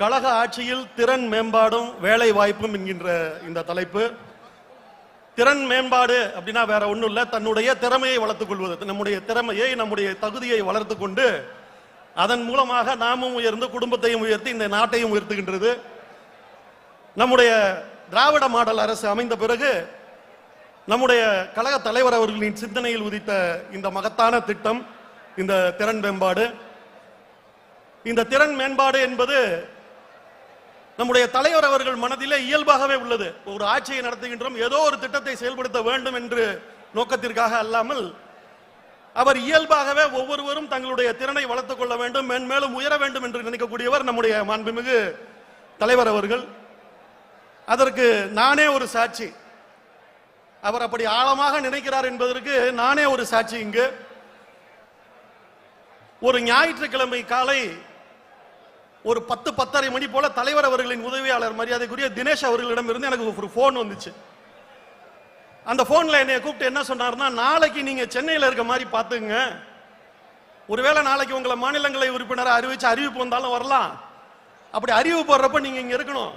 கழக ஆட்சியில் திறன் மேம்பாடும் வேலை வாய்ப்பும் என்கின்ற இந்த தலைப்பு. திறன் மேம்பாடு அப்படின்னா வேற ஒன்றும் இல்லை. தன்னுடைய திறமையை வளர்த்துக் கொள்வது. நம்முடைய திறமையை நம்முடைய தகுதியை வளர்த்து கொண்டு அதன் மூலமாக நாமும் உயர்ந்து குடும்பத்தையும் உயர்த்தி இந்த நாட்டையும் உயர்த்துகின்றது. நம்முடைய திராவிட மாடல் அரசு அமைந்த பிறகு நம்முடைய கழக தலைவர் அவர்களின் சிந்தனையில் உதித்த இந்த மகத்தான திட்டம் இந்த திறன் மேம்பாடு. இந்த திறன் மேம்பாடு என்பது நம்முடைய தலைவர் அவர்கள் மனதிலே இயல்பாகவே உள்ளது. ஒரு ஆட்சியை நடத்துகின்றோம் ஏதோ ஒரு திட்டத்தை செயல்படுத்த வேண்டும் என்று நோக்கத்திற்காக அல்லாமல் அவர் இயல்பாகவே ஒவ்வொருவரும் தங்களுடைய திறனை வளர்த்துக் கொள்ள வேண்டும் மென்மேலும் உயர வேண்டும் என்று நினைக்கக்கூடியவர் நம்முடைய மாண்புமிகு தலைவர் அவர்கள். அதற்கு நானே ஒரு சாட்சி. அவர் அப்படி ஆழமாக நினைக்கிறார் என்பதற்கு நானே ஒரு சாட்சி இங்கு. ஒரு ஞாயிற்றுக்கிழமை காலை ஒரு பத்து பத்தரை மணி போல தலைவர் அவர்களின் உதவியாளர் மரியாதைக்குரிய தினேஷ் அவர்களிடம் இருந்து எனக்கு ஒரு ஃபோன் வந்துச்சு. அந்த போன்ல என்னை கூப்பிட்டு என்ன சொன்னார்னா நாளைக்கு நீங்க சென்னையில் இருக்க மாதிரி பாத்துங்க ஒருவேளை நாளைக்கு உங்களை மாநிலங்களை உறுப்பினரை அறிவிச்சு அறிவிப்பு வந்தாலும் வரலாம். அப்படி அறிவு போடுறப்ப நீங்க இங்க இருக்கணும்.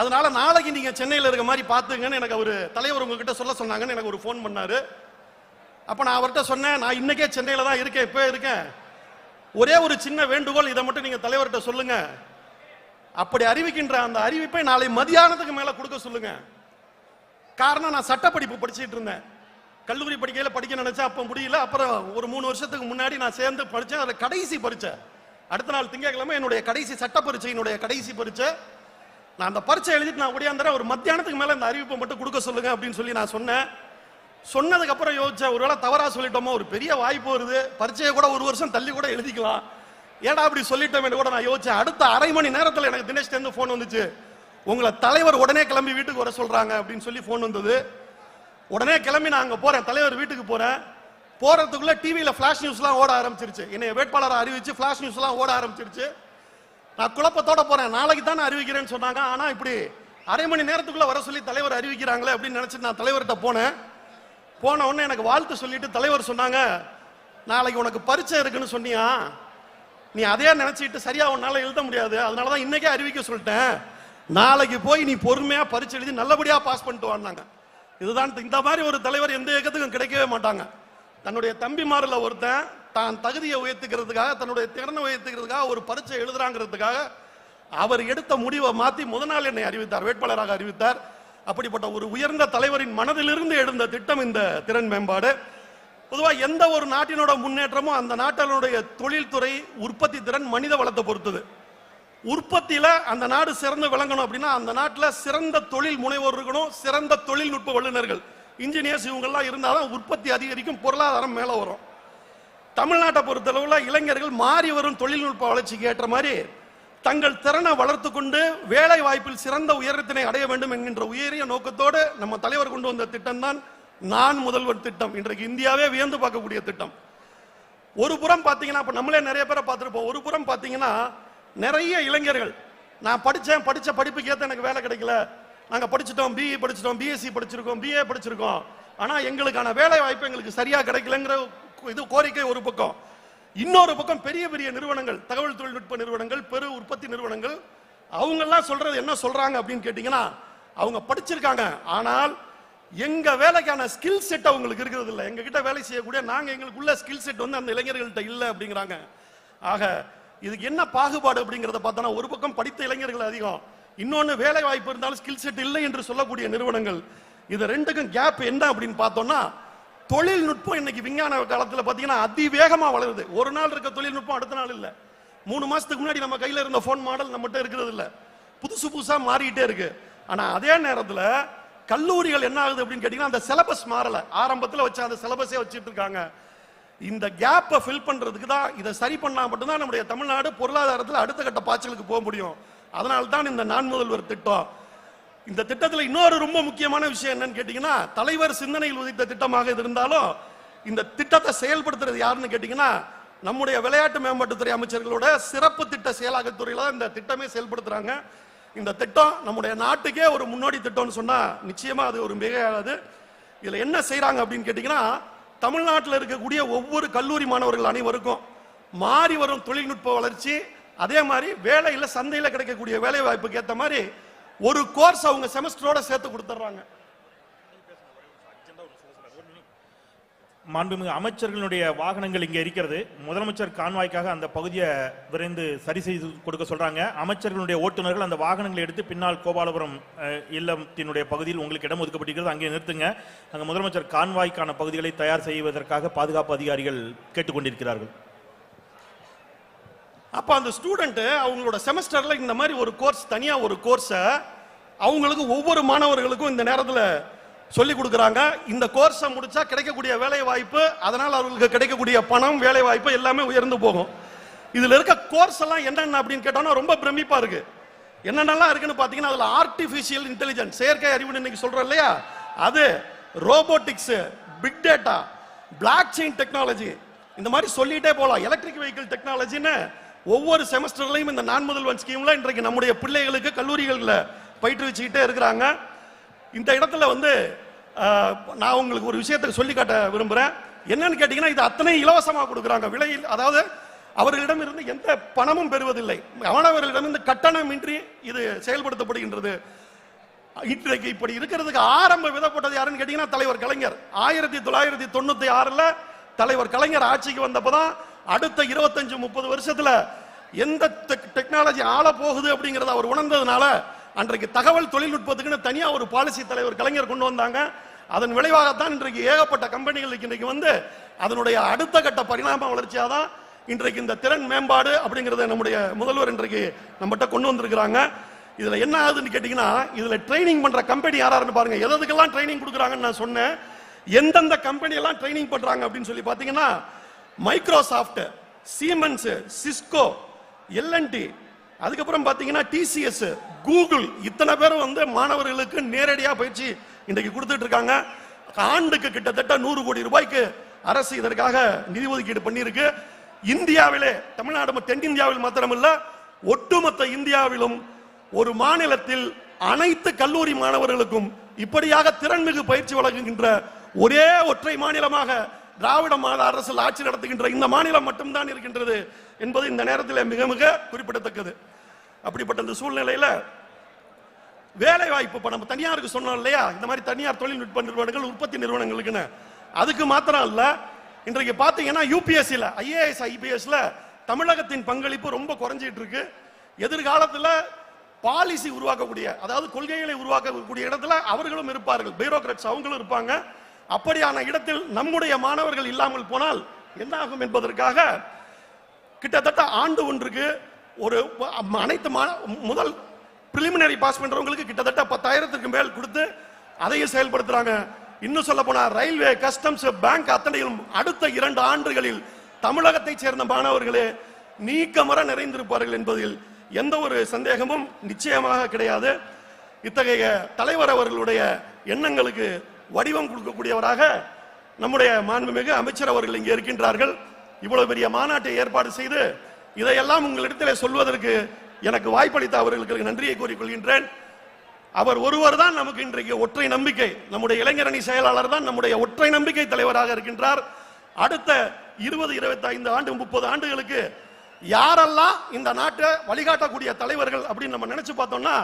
அதனால நாளைக்கு நீங்க சென்னையில் இருக்க மாதிரி பாத்துங்கன்னு எனக்கு ஒரு தலைவர் உங்ககிட்ட சொல்ல சொன்னாங்கன்னு எனக்கு ஒரு ஃபோன் பண்ணாரு. அப்ப நான் அவர்கிட்ட சொன்னேன் நான் இன்னைக்கே சென்னையில தான் இருக்கேன் இப்போ இருக்கேன். ஒரே ஒரு சின்ன வேண்டுகோள் இதை மட்டும் நீங்க தலைவர்கிட்ட சொல்லுங்க. அப்படி அறிவிக்கின்ற அந்த அறிவிப்பை நாளை மதியானத்துக்கு மேல கொடுக்க சொல்லுங்க. காரணம் நான் சட்டப்படிப்பு படிச்சிட்டு இருந்தேன். கல்லூரி படிக்கையில படிக்க நினைச்சா அப்ப முடியல. அப்புறம் ஒரு மூணு வருஷத்துக்கு முன்னாடி நான் சேர்ந்து படிச்சேன் அதை கடைசி பரீட்சை. அடுத்த நாள் திங்கட்கிழமை என்னுடைய கடைசி சட்ட பரீட்சையினுடைய கடைசி பரீட்சை. நான் அந்த பரீட்சை எழுதிட்டு நான் ஓடியாந்துறேன். ஒரு மத்தியானத்துக்கு மேல இந்த அறிவிப்பை மட்டும் கொடுக்க சொல்லுங்க அப்படின்னு சொல்லி நான் சொன்னேன். சொன்னதுக்கு அப்புறம் யோசிச்சேன் ஒருவேளை தவறா சொல்லிட்டோமோ ஒரு பெரிய வாய்ப்பு வருது. பரீட்சையை கூட ஒரு வருஷம் தள்ளி கூட எழுதிக்கலாம். ஏடா அப்படி சொல்லிட்டோமே கூட நான் யோசிச்சேன். அடுத்த அரை மணி நேரத்தில் எனக்கு தினேஷ் தேர்ந்து ஃபோன் வந்துச்சு. உங்களை தலைவர் உடனே கிளம்பி வீட்டுக்கு வர சொல்றாங்க அப்படின்னு சொல்லி ஃபோன் வந்தது. உடனே கிளம்பி நான் அங்க போறேன். தலைவர் வீட்டுக்கு போறேன். போறதுக்குள்ள டிவியில ஃபிளாஷ் நியூஸ்லாம் ஓட ஆரம்பிச்சிருச்சு. என்னை வேட்பாளரை அறிவிச்சு ஃபிளாஷ் நியூஸ்லாம் ஓட ஆரம்பிச்சிருச்சு. நான் குழப்பத்தோட போறேன். நாளைக்கு தான் அறிவிக்கிறேன்னு சொன்னாங்க. ஆனா இப்படி அரை மணி நேரத்துக்குள்ள வர சொல்லி தலைவர் அறிவிக்கிறாங்களே அப்படின்னு நினைச்சு நான் தலைவர்கிட்ட போனேன். போன உடனே எனக்கு வாழ்த்து சொல்லிட்டு தலைவர் சொன்னாங்க நாளைக்கு உனக்கு பரிச்சை இருக்குன்னு சொன்னியா? நீ அதையா நினைச்சிட்டு சரியா உன்னால எழுத முடியாது. அதனால தான் இன்னைக்கே அறிவிக்க சொல்லிட்டேன். நாளைக்கு போய் நீ பொறுமையா பரிச்சை எழுதி நல்லபடியா பாஸ் பண்ணிட்டு வாங்க இதுதான் இந்த மாதிரி ஒரு தலைவர் எந்த இயக்கத்துக்கும் கிடைக்கவே மாட்டாங்க. தன்னுடைய தம்பிமாரில் ஒருத்தன் தான் தகுதியை உயர்த்துக்கிறதுக்காக தன்னுடைய திறனை உயர்த்துக்கிறதுக்காக ஒரு பரிச்சை எழுதுறாங்கிறதுக்காக அவர் எடுத்த முடிவை மாத்தி முத நாள் என்னை அறிவித்தார் வேட்பாளராக அறிவித்தார். அப்படிப்பட்ட ஒரு உயர்ந்த தலைவரின் மனதிலிருந்து எழுந்த திட்டம் இந்த திறன் மேம்பாடு. பொதுவாக எந்த ஒரு நாட்டினோட முன்னேற்றமும் அந்த நாட்டினுடைய தொழில்துறை உற்பத்தி திறன் மனித வளத்தை பொறுத்தது. உற்பத்தியில அந்த நாடு சிறந்து விளங்கணும் அப்படின்னா அந்த நாட்டில் சிறந்த தொழில் முனைவோர் இருக்கணும் சிறந்த தொழில்நுட்ப வல்லுநர்கள். இன்ஜினியர்ஸ் இவங்கெல்லாம் இருந்தாதான் உற்பத்தி அதிகரிக்கும் பொருளாதாரம் மேலே வரும். தமிழ்நாட்டை பொறுத்தளவில் இளைஞர்கள் மாறி வரும் தொழில்நுட்ப வளர்ச்சிக்கு ஏற்ற மாதிரி தங்கள் திறனை வளர்த்து கொண்டு வேலை வாய்ப்பில் சிறந்த உயரத்தினை அடைய வேண்டும் என்கின்ற உயரிய நோக்கத்தோடு நம்ம தலைவர் கொண்டு வந்த திட்டம் தான் நான் முதல்வர் திட்டம். இன்றைக்கு இந்தியாவே வியந்து பார்க்கக்கூடிய திட்டம். ஒரு புறம் பார்த்தீங்கன்னா இப்போ நம்மளே நிறைய பேரை பார்த்துருப்போம். ஒரு புறம் பார்த்தீங்கன்னா நிறைய இளைஞர்கள் நான் படித்தேன் படித்த படிப்புக்கு ஏற்ற எனக்கு வேலை கிடைக்கல. நாங்கள் படிச்சிட்டோம் பிஇ படிச்சிட்டோம் பிஎஸ்சி படிச்சிருக்கோம் பிஏ படிச்சிருக்கோம். ஆனால் எங்களுக்கான வேலை வாய்ப்பு எங்களுக்கு சரியாக கிடைக்கலங்கிற இது கோரிக்கை ஒரு பக்கம். இன்னொரு பக்கம் பெரிய பெரிய நிறுவனங்கள் தகவல் தொழில்நுட்ப நிறுவனங்கள் பெரு உற்பத்தி நிறுவனங்கள் அவங்க எல்லாம் சொல்றது என்ன சொல்றாங்க அப்படின்னு கேட்டீங்கன்னா அவங்க படிச்சிருக்காங்க. ஆனால் எங்க வேலைக்கான ஸ்கில் செட் அவங்களுக்கு இருக்கிறது இல்லை. எங்ககிட்ட வேலை செய்யக்கூடிய நாங்க எங்களுக்குள்ள ஸ்கில் செட் வந்து அந்த இளைஞர்கள்ட்ட இல்லை அப்படிங்கிறாங்க. ஆக இதுக்கு என்ன பாகுபாடு அப்படிங்கறத பார்த்தோன்னா ஒரு பக்கம் படித்த இளைஞர்கள் அதிகம். இன்னொன்னு வேலை வாய்ப்பு இருந்தாலும் ஸ்கில் செட் இல்லை என்று சொல்லக்கூடிய நிறுவனங்கள். இது ரெண்டுக்கும் கேப் என்ன அப்படின்னு பார்த்தோம்னா தொழில்நுட்பம் இன்னைக்கு விஞ்ஞான காலத்தில் பார்த்தீங்கன்னா அதிவேகமாக வளருது. ஒரு நாள் இருக்க தொழில்நுட்பம் அடுத்த நாள் இல்லை. மூணு மாதத்துக்கு முன்னாடி நம்ம கையில் இருந்த ஃபோன் மாடல் நம்மகிட்ட இருக்கிறது இல்லை. புதுசு புதுசாக மாறிக்கிட்டே இருக்கு. ஆனால் அதே நேரத்தில் கல்லூரிகள் என்ன ஆகுது அப்படின்னு கேட்டிங்கன்னா அந்த சிலபஸ் மாறலை. ஆரம்பத்தில் வச்ச அந்த சிலபஸே வச்சுட்டு இருக்காங்க. இந்த கேப்பை ஃபில் பண்ணுறதுக்கு தான் இதை சரி பண்ணால் மட்டும்தான் நம்முடைய தமிழ்நாடு பொருளாதாரத்தில் அடுத்த கட்ட பாய்ச்சலுக்கு போக முடியும். அதனால தான் இந்த நான் முதல்வர் திட்டம். இந்த திட்டத்தில் இன்னொரு ரொம்ப முக்கியமான விஷயம் என்னன்னு கேட்டீங்கன்னா தலைவர் சிந்தனையில் உதித்த திட்டமாக இது இருந்தாலும் இந்த திட்டத்தை செயல்படுத்துறது யாருன்னு கேட்டீங்கன்னா நம்முடைய விளையாட்டு மேம்பாட்டுத்துறை அமைச்சர்களோட சிறப்பு திட்ட செயலாக்கத்துறையில தான் இந்த திட்டமே செயல்படுத்துறாங்க. இந்த திட்டம் நம்முடைய நாட்டுக்கே ஒரு முன்னோடி திட்டம்னு சொன்னா நிச்சயமா அது ஒரு மிகையாகாது. இதுல என்ன செய்யறாங்க அப்படின்னு கேட்டீங்கன்னா தமிழ்நாட்டில் இருக்கக்கூடிய ஒவ்வொரு கல்லூரி மாணவர்கள் அனைவருக்கும் மாறி வரும் தொழில்நுட்ப வளர்ச்சி அதே மாதிரி வேலையில் சந்தையில் கிடைக்கக்கூடிய வேலை வாய்ப்புக்கு ஏற்ற மாதிரி ஒரு கோர்ஸ் அவங்க செமஸ்டரோட சேர்த்து கொடுத்துட்றாங்க மாண்புமிகு அமைச்சர்களுடைய வாகனங்கள் இங்கே இருக்கிறது. முதலமைச்சர் கான்வாய்க்காக அந்த பகுதியை விரைந்து சரி செய்து கொடுக்க சொல்றாங்க. அமைச்சர்களுடைய ஓட்டுநர்கள் அந்த வாகனங்களை எடுத்து பின்னால் கோபாலபுரம் இல்லத்தினுடைய பகுதியில் உங்களுக்கு இடம் ஒதுக்கப்பட்டிருக்கிறது. அங்கே நிறுத்துங்க. அங்கே முதலமைச்சர் கான்வாய்க்கான பகுதிகளை தயார் செய்வதற்காக பாதுகாப்பு அதிகாரிகள் கேட்டுக்கொண்டிருக்கிறார்கள். அப்போ அந்த ஸ்டூடெண்ட்டு அவங்களோட செமஸ்டரில் இந்த மாதிரி ஒரு கோர்ஸ் தனியாக ஒரு கோர்ஸை அவங்களுக்கு ஒவ்வொரு மாணவர்களுக்கும் இந்த நேரத்தில் சொல்லி கொடுக்குறாங்க. இந்த கோர்ஸை முடிச்சா கிடைக்கக்கூடிய வேலை வாய்ப்பு அதனால் அவர்களுக்கு கிடைக்கக்கூடிய பணம் வேலை வாய்ப்பு எல்லாமே உயர்ந்து போகும். இதில் இருக்க கோர்ஸ் எல்லாம் என்னென்ன அப்படின்னு கேட்டோம்னா ரொம்ப பிரமிப்பாக இருக்கு. என்னென்னலாம் இருக்குன்னு பார்த்தீங்கன்னா அதில் ஆர்டிஃபிஷியல் இன்டெலிஜென்ஸ் செயற்கை அறிவுன்னு இன்னைக்கு சொல்கிறோம் இல்லையா? அது robotics big data blockchain technology இந்த மாதிரி சொல்லிகிட்டே போகலாம் எலக்ட்ரிக் வெஹிக்கிள் டெக்னாலஜின்னு ஒவ்வொரு செமஸ்டர்லையும் இந்த நான் முதல்வன் ஸ்கீம்ல இன்றைக்கு நம்முடைய பிள்ளைகளுக்கு கல்லூரிகளில் பயிற்றுவிச்சுக்கிட்டே இருக்கிறாங்க. இந்த இடத்துல வந்து நான் உங்களுக்கு ஒரு விஷயத்தை சொல்லி காட்ட விரும்புகிறேன் என்னன்னு கேட்டிங்கன்னா இது அத்தனை இலவசமாக கொடுக்குறாங்க. விலையில் அதாவது அவர்களிடம் இருந்து எந்த பணமும் பெறுவதில்லை. மாணவர்களிடமிருந்து கட்டணமின்றி இது செயல்படுத்தப்படுகின்றது. இன்றைக்கு இப்படி இருக்கிறதுக்கு ஆரம்ப விதப்பட்டது யாருன்னு கேட்டிங்கன்னா தலைவர் கலைஞர். ஆயிரத்தி தொள்ளாயிரத்தி தொண்ணூற்றி ஆறில் தலைவர் கலைஞர் ஆட்சிக்கு வந்தப்போ தான் அடுத்த இருபத்தஞ்சு முப்பது வருஷத்துல எந்த டெக்னாலஜி ஆள போகுது அப்படிங்கறத அவர் உணர்ந்ததுனால அன்றைக்கு தகவல் தொழில்நுட்பத்துக்குன்னு தனியா ஒரு பாலிசி தலைவர் கலைஞர் கொண்டு வந்தாங்க. அதன் விளைவாகத்தான் இன்றைக்கு ஏகப்பட்ட கம்பெனிகளுக்கு இன்றைக்கு வந்து அதனுடைய அடுத்த கட்ட பரிணாம வளர்ச்சியாதான் இன்றைக்கு இந்த திறன் மேம்பாடு அப்படிங்கறத நம்முடைய முதல்வர் இன்றைக்கு நம்மகிட்ட கொண்டு வந்திருக்கிறாங்க. இதுல என்ன ஆகுதுன்னு கேட்டீங்கன்னா இதுல ட்ரைனிங் பண்ற கம்பெனி யாராருன்னு பாருங்க. எதுக்கெல்லாம் ட்ரைனிங் கொடுக்குறாங்கன்னு நான் சொன்னேன். எந்தெந்த கம்பெனி எல்லாம் ட்ரைனிங் பண்றாங்க அப்படின்னு சொல்லி பாத்தீங்கன்னா மைக்ரோசாஃப்ட் சீமன்ஸ் சிஸ்கோ எல்என்டி அதுக்கப்புறம் பார்த்தீங்கன்னா டிசிஎஸ் கூகுள் இத்தனை பேரும் வந்து மாணவர்களுக்கு நேரடியாக பயிற்சி இன்றைக்கு கொடுத்துட்டு இருக்காங்க. ஆண்டுக்கு கிட்டத்தட்ட நூறு கோடி ரூபாய்க்கு அரசு இதற்காக நிதி ஒதுக்கீடு பண்ணியிருக்கு. இந்தியாவிலே தமிழ்நாடு ம- தென்னிந்தியாவில் மாத்திரமல்ல ஒட்டுமொத்த இந்தியாவிலும் ஒரு மாநிலத்தில் அனைத்து கல்லூரி மாணவர்களுக்கும் இப்படியாக திறன்மிகு பயிற்சி வழங்குகின்ற ஒரே ஒற்றை மாநிலமாக திராவிட மாநில அரசில் ஆட்சி நடத்துகின்ற இந்த மாநிலம் மட்டும்தான் இருக்கின்றது என்பது இந்த நேரத்தில் மிக மிக குறிப்பிடத்தக்கது. அப்படிப்பட்ட இந்த சூழ்நிலையில வேலை வாய்ப்பு நம்ம தனியாருக்கு சொன்னோம் இல்லையா? இந்த மாதிரி தனியார் தொழில்நுட்ப நிறுவனங்கள் உற்பத்தி நிறுவனங்களுக்குன்னு. அதுக்கு மாத்திரம் இல்ல இன்றைக்கு பாத்தீங்கன்னா யூபிஎஸ்சியில் ஐஏஎஸ் ஐபிஎஸ்ல தமிழகத்தின் பங்களிப்பு ரொம்ப குறைஞ்சிட்டு இருக்கு எதிர்காலத்துல பாலிசி உருவாக்கக்கூடிய அதாவது கொள்கைகளை உருவாக்கக்கூடிய இடத்துல அவர்களும் இருப்பார்கள். பியூரோக்ராட்ஸ் அவங்களும் இருப்பாங்க. அப்படியான இடத்தில் நம்முடைய மாணவர்கள் இல்லாமல் போனால் என்ன ஆகும் என்பதற்காக கிட்டத்தட்ட ஆண்டு ஒன்றுக்கு ஒரு அனைத்து மா- முதல் பிரிலிமினரி பாஸ் பண்றவங்களுக்கு கிட்டத்தட்ட பத்தாயிரத்துக்கு மேல் கொடுத்து அதையும் செயல்படுத்துறாங்க. இன்னும் சொல்ல போனா ரயில்வே கஸ்டம்ஸ் பேங்க் அத்தனையும் அடுத்த இரண்டு ஆண்டுகளில் தமிழகத்தை சேர்ந்த மாணவர்களே நீக்கமர நிறைந்திருப்பார்கள் என்பதில் எந்த ஒரு சந்தேகமும் நிச்சயமாக கிடையாது. இத்தகைய தலைவர் அவர்களுடைய எண்ணங்களுக்கு வடிவம் கொடுக்கக்கூடியவராக நம்முடைய மாண்புமிகு அமைச்சர் அவர்கள் இங்கே இருக்கின்றார்கள். இவ்வளவு பெரிய மாநாட்டை ஏற்பாடு செய்து இதையெல்லாம் உங்களிடத்திலே சொல்வதற்கு எனக்கு வாய்ப்பளித்த அவர்களுக்கு நன்றியை கூறிக்கொள்கின்றேன். அவர் ஒருவர் தான் நமக்கு இன்றைக்கு ஒற்றை நம்பிக்கை. நம்முடைய இளைஞரணி செயலாளர் தான் நம்முடைய ஒற்றை நம்பிக்கை தலைவராக இருக்கின்றார். அடுத்த இருபது இருபத்தி ஐந்து ஆண்டு முப்பது ஆண்டுகளுக்கு யாரெல்லாம் இந்த நாட்டை வழிகாட்டக்கூடிய தலைவர்கள் அப்படின்னு நம்ம நினைச்சு பார்த்தோம்னா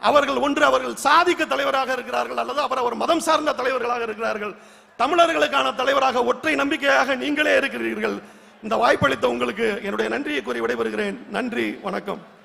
அவர்கள் ஒன்று அவர்கள் சாதிக்க தலைவராக இருக்கிறார்கள் அல்லது அவர் அவர் மதம் சார்ந்த தலைவர்களாக இருக்கிறார்கள். தமிழர்களுக்கான தலைவராக ஒற்றை நம்பிக்கையாக நீங்களே இருக்கிறீர்கள். இந்த வாய்ப்பளித்த உங்களுக்கு என்னுடைய நன்றியை கூறி விடைபெறுகிறேன். நன்றி வணக்கம்.